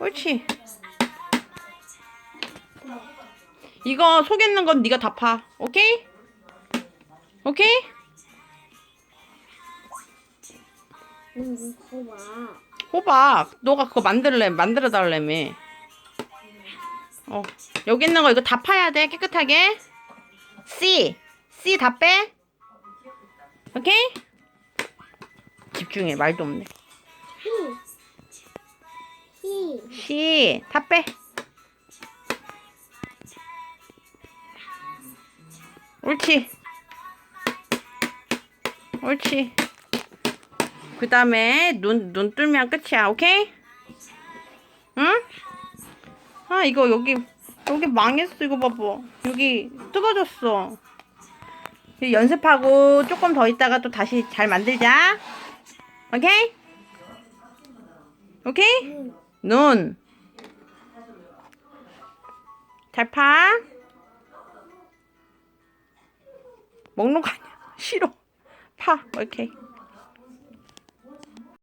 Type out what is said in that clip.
옳지. 이거 속에 있는 건 네가 다 파. 오케이? 오케이? 응, 이거 봐. 호박. 너가 그거 만들래. 만들어 달래며. 어. 여기 있는 거 이거 다 파야 돼. 깨끗하게. C. C 다 빼. 오케이? 집중해. 말도 없네. C. 다 빼. 옳지. 옳지. 그 다음에 눈, 눈 뚫면 끝이야. 오케이? 응? 아, 이거 여기, 여기 망했어. 이거 봐봐. 여기 뜯어졌어. 연습하고 조금 더 있다가 또 다시 잘 만들자. 오케이? 오케이? 응. 눈. 잘 파. 먹는 거 아니야. 싫어. 파. 오케이.